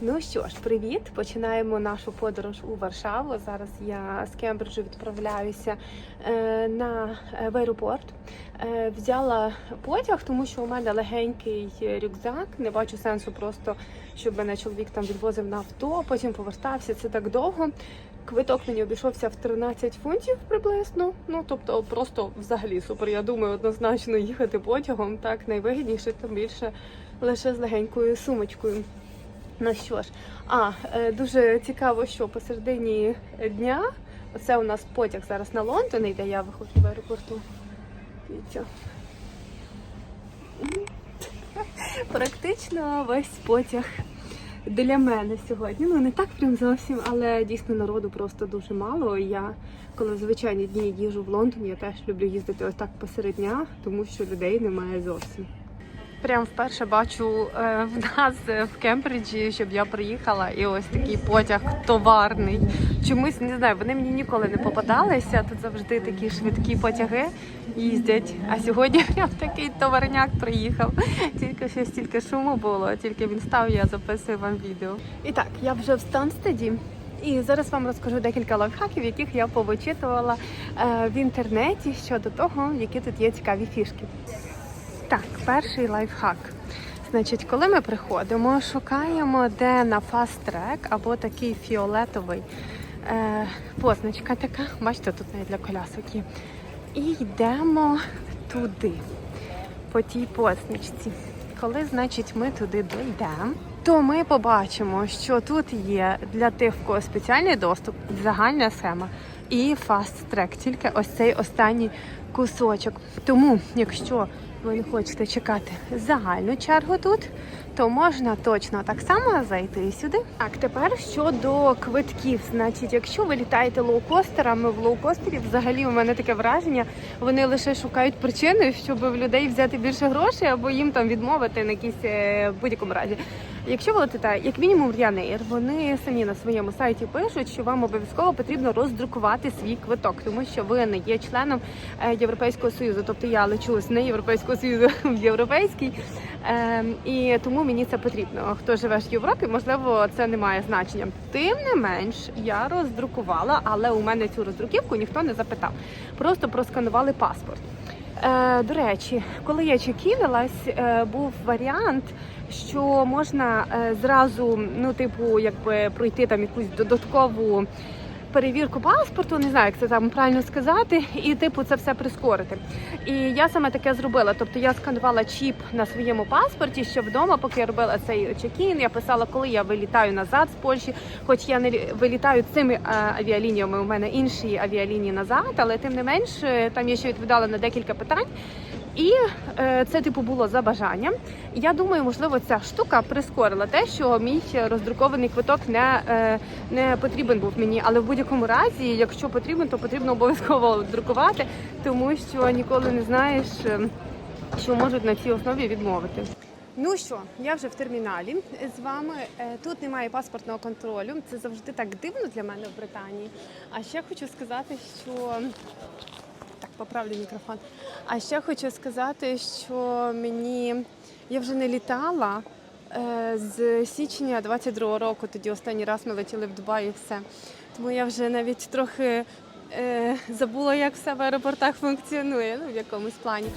Ну що ж, привіт! Починаємо нашу подорож у Варшаву. Зараз я з Кембриджу відправляюся е, на е, в аеропорт. Е, взяла потяг, тому що у мене легенький рюкзак. Не бачу сенсу просто, щоб мене чоловік там відвозив на авто, потім повертався. Це так довго. Квиток мені обійшовся в 13 фунтів приблизно. Ну тобто, просто взагалі супер. Я думаю, однозначно їхати потягом так найвигідніше, тим більше лише з легенькою сумочкою. Ну що ж, а е, дуже цікаво, що посередині дня оце у нас потяг зараз на Лондон йде, я виходжу в аеропорту. Практично весь потяг для мене сьогодні. Ну не так прям зовсім, але дійсно народу просто дуже мало. Я коли звичайні дні їжу в Лондон, я теж люблю їздити ось так посеред дня, тому що людей немає зовсім. Прям вперше бачу е, в нас е, в Кембриджі, щоб я приїхала, і ось такий потяг товарний. Чомусь не знаю, вони мені ніколи не попадалися. Тут завжди такі швидкі потяги їздять. А сьогодні прям такий товарняк приїхав. Тільки що стільки шуму було, тільки він став, я записую вам відео. І так, я вже в Станстеді. І зараз вам розкажу декілька лайфхаків, яких я повичитувала е, в інтернеті щодо того, які тут є цікаві фішки. Так, перший лайфхак. Значить, коли ми приходимо, шукаємо, де на фаст трек або такий фіолетовий е, позначка така. Бачите, тут навіть для колясок є. І йдемо туди, по тій позначці. Коли, значить, ми туди дійдемо, то ми побачимо, що тут є для тих, в кого спеціальний доступ, загальна схема і фаст трек, тільки ось цей останній кусочок. Тому, якщо ви не хочете чекати загальну чергу тут, то можна точно так само зайти сюди. Так, тепер щодо квитків. Значить, якщо ви літаєте лоукостерами, в лоукостері взагалі у мене таке враження, вони лише шукають причини, щоб в людей взяти більше грошей або їм там відмовити на якісь е, будь-якому разі. Якщо ви летите, як мінімум Ryanair, вони самі на своєму сайті пишуть, що вам обов'язково потрібно роздрукувати свій квиток, тому що ви не є членом е, Європейського союзу. Тобто я лечу не Європейського союзу в європейський, Е, і тому мені це потрібно. Хто живе в Європі, можливо, це не має значення. Тим не менш, я роздрукувала, але у мене цю роздруківку ніхто не запитав. Просто просканували паспорт. Е, до речі, коли я чекінилась, е, був варіант, що можна е, зразу, ну, типу, якби пройти там якусь додаткову перевірку паспорту, не знаю, як це там правильно сказати, і типу це все прискорити. І я саме таке зробила. Тобто я сканувала чіп на своєму паспорті, що вдома, поки я робила цей чекін, я писала, коли я вилітаю назад з Польщі, хоч я не лі- вилітаю цими е, авіалініями, у мене інші авіалінії назад, але тим не менш е, там я ще відповідала на декілька питань. І е, це типу було за бажанням. Я думаю, можливо, ця штука прискорила те, що мій роздрукований квиток не, е, не потрібен був мені. Але в будь-якому разі, якщо потрібен, то потрібно обов'язково друкувати, тому що ніколи не знаєш, е, що можуть на цій основі відмовити. Ну що, я вже в терміналі з вами. Тут немає паспортного контролю. Це завжди так дивно для мене в Британії. А ще хочу сказати, що поправлю мікрофон. А ще хочу сказати, що мені я вже не літала е, з січня 22-го року. Тоді останній раз ми летіли в Дубай і все. Тому я вже навіть трохи е, забула, як все в аеропортах функціонує, ну в якомусь плані.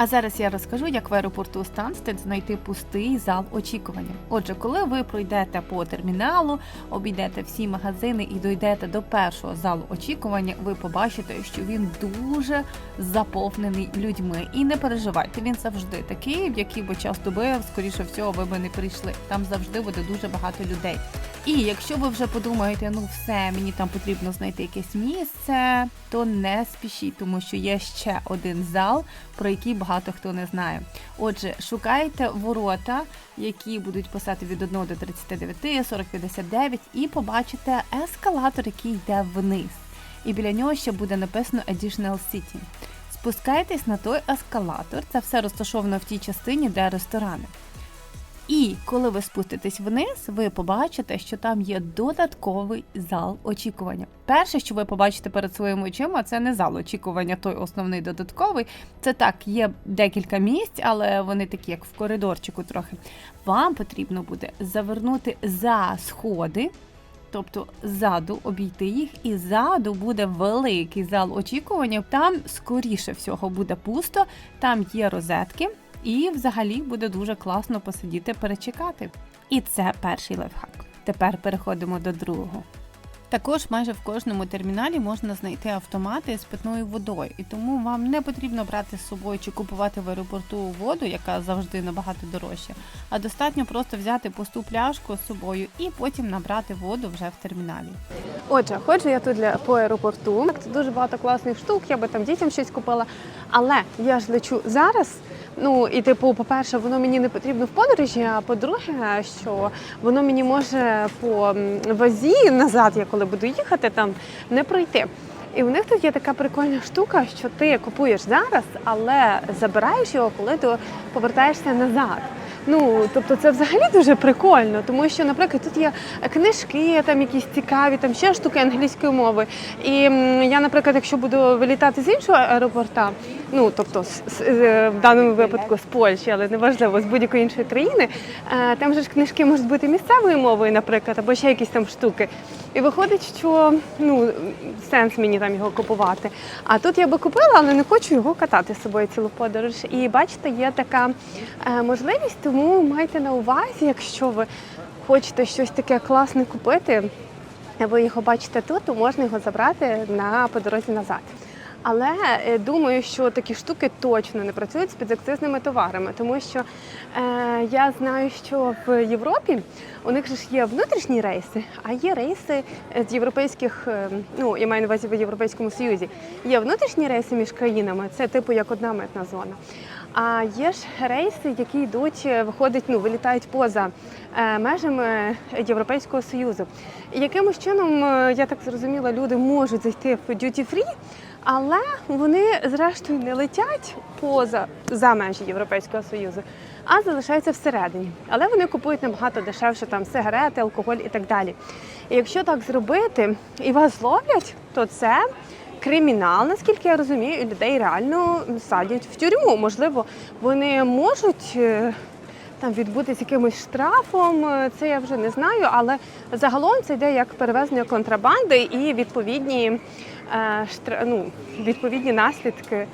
А зараз я розкажу, як в аеропорту Станстед знайти пустий зал очікування. Отже, коли ви пройдете по терміналу, обійдете всі магазини і дойдете до першого залу очікування, ви побачите, що він дуже заповнений людьми. І не переживайте, він завжди такий, в який би час доби, скоріше всього, ви би не прийшли. Там завжди буде дуже багато людей. І якщо ви вже подумаєте, ну все, мені там потрібно знайти якесь місце, то не спішіть, тому що є ще один зал, про який багато хто не знає. Отже, шукайте ворота, які будуть писати від 1 до 39, 40, 59, і побачите ескалатор, який йде вниз. І біля нього ще буде написано Additional City. Спускайтесь на той ескалатор, це все розташовано в тій частині, де ресторани. І коли ви спуститесь вниз, ви побачите, що там є додатковий зал очікування. Перше, що ви побачите перед своїми очима, це не зал очікування, той основний додатковий. Це так, є декілька місць, але вони такі, як в коридорчику, трохи. Вам потрібно буде завернути за сходи. Тобто ззаду обійти їх, і ззаду буде великий зал очікування. Там скоріше всього буде пусто, там є розетки, і взагалі буде дуже класно посидіти, перечекати. І це перший лайфхак. Тепер переходимо до другого. Також майже в кожному терміналі можна знайти автомати з питною водою, і тому вам не потрібно брати з собою чи купувати в аеропорту воду, яка завжди набагато дорожча, а достатньо просто взяти пусту пляшку з собою і потім набрати воду вже в терміналі. Отже, ходжу я тут для по аеропорту. Тут дуже багато класних штук, я би там дітям щось купила. Але я ж лечу зараз. Ну і типу, по-перше, воно мені не потрібно в подорожі. А по-друге, що воно мені може по вазі назад, я коли буду їхати, там не пройти. І в них тут є така прикольна штука, що ти купуєш зараз, але забираєш його, коли ти повертаєшся назад. Ну, тобто це взагалі дуже прикольно, тому що, наприклад, тут є книжки, там якісь цікаві, там ще штуки англійської мови. І я, наприклад, якщо буду вилітати з іншого аеропорта, ну тобто з- з- е, в даному випадку з Польщі, але неважливо, з будь-якої іншої країни, е, там же ж книжки можуть бути місцевою мовою, наприклад, або ще якісь там штуки. І виходить, що ну сенс мені там його купувати. А тут я би купила, але не хочу його катати з собою цілу подорож. І бачите, є така е, можливість, тому майте на увазі, якщо ви хочете щось таке класне купити, ви його бачите тут, то можна його забрати на по дорозі назад. Але е, думаю, що такі штуки точно не працюють з підакцизними товарами, тому що е, я знаю, що в Європі у них ж є внутрішні рейси, а є рейси з європейських, е, ну я маю на увазі в Європейському Союзі. Є внутрішні рейси між країнами, це типу як одна митна зона. А є ж рейси, які йдуть, е, виходять, ну вилітають поза межами Європейського Союзу. Якимось чином, я так зрозуміла, люди можуть зайти в duty free, але вони зрештою не летять поза за межі Європейського Союзу, а залишаються всередині. Але вони купують набагато дешевше там сигарети, алкоголь і так далі. І якщо так зробити і вас зловлять, то це кримінал, наскільки я розумію, і людей реально садять в тюрму. Можливо, вони можуть. е, Там відбутися якимось штрафом, е, це я вже не знаю, але загалом це йде як перевезення контрабанди і відповідні. Ну, відповідні наслідки,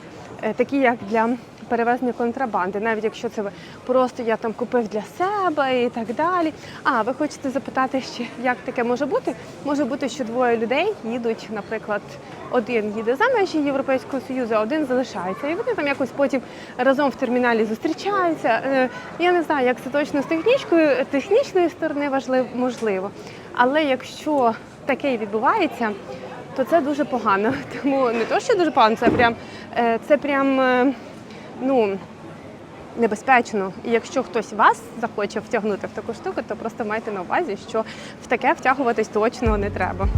е, такі як для перевезення контрабанди, навіть якщо це просто я там купив для себе і так далі. А ви хочете запитати ще, як таке може бути? Може бути, що двоє людей їдуть, наприклад, один їде за межі Європейського Союзу, а один залишається. І вони там якось потім разом в терміналі зустрічаються. Е, Я не знаю, як це точно з технічною, технічної сторони важливо, можливо. Але якщо таке відбувається, то це дуже погано. Тому не то, що дуже погано, це прям е, це прям е, ну. Небезпечно, і якщо хтось вас захоче втягнути в таку штуку, то просто майте на увазі, що в таке втягуватись точно не треба.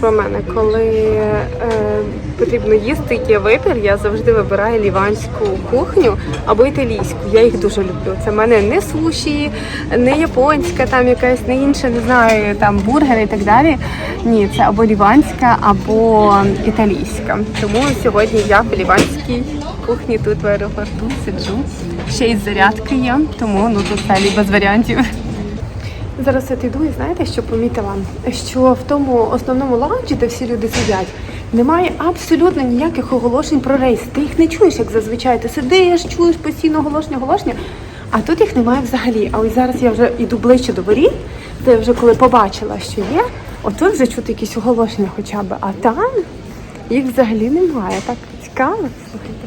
Про мене, коли е, потрібно їсти, є вибір, я завжди вибираю ліванську кухню або італійську. Я їх дуже люблю. Це в мене не суші, не японська, там якась не інша, не знаю, там бургери і так далі. Ні, це або ліванська, або італійська. Тому сьогодні я в ліванській кухні тут в аеропорту сиджу. Ще й зарядки є, тому ну тут взагалі без варіантів. Зараз я йду і знаєте, що помітила? Що в тому основному лаунджі, де всі люди сидять, немає абсолютно ніяких оголошень про рейс. Ти їх не чуєш, як зазвичай. Ти сидиш, чуєш постійно оголошення, оголошення, а тут їх немає взагалі. А ось зараз я вже йду ближче до воріт, де вже коли побачила, що є, отут вже чути якісь оголошення хоча б. А там їх взагалі немає. Так цікаво, слухайте.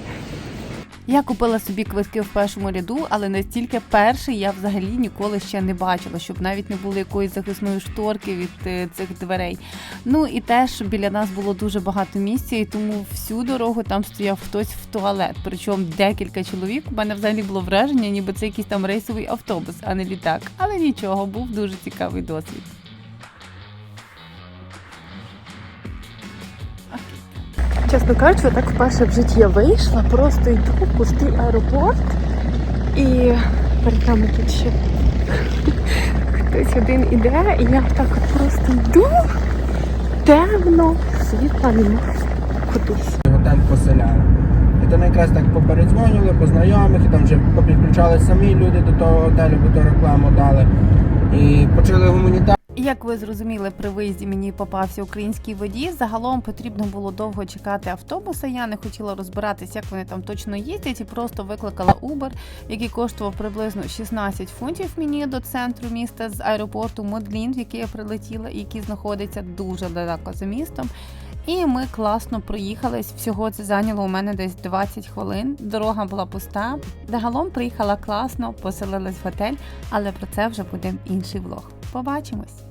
Я купила собі квитки в першому ряду, але настільки перший я взагалі ніколи ще не бачила, щоб навіть не було якоїсь захисної шторки від е, цих дверей. Ну і теж біля нас було дуже багато місця, і тому всю дорогу там стояв хтось в туалет. Причому декілька чоловік. У мене взагалі було враження, ніби це якийсь там рейсовий автобус, а не літак. Але нічого, був дуже цікавий досвід. Чесно кажучи, так вперше в житті я вийшла, просто йду в пустий аеропорт. І перед нами тут ще хтось один іде, і я так от просто йду. Темно, світла немає. Кудись. готель поселяли. І там якраз так попередзвонили, по знайомих, і там вже попідключали самі люди до того готелю, бо то рекламу дали. І почали гуманітарну. Як ви зрозуміли, при виїзді мені попався український водій. Загалом потрібно було довго чекати автобуса. Я не хотіла розбиратись, як вони там точно їздять, і просто викликала Uber, який коштував приблизно 16 фунтів мені до центру міста з аеропорту Модлін, в який я прилетіла, і який знаходиться дуже далеко за містом. І ми класно проїхались. Всього це зайняло у мене десь 20 хвилин. Дорога була пуста. Загалом приїхала класно, поселилась в готель, але про це вже буде інший влог. Побачимось!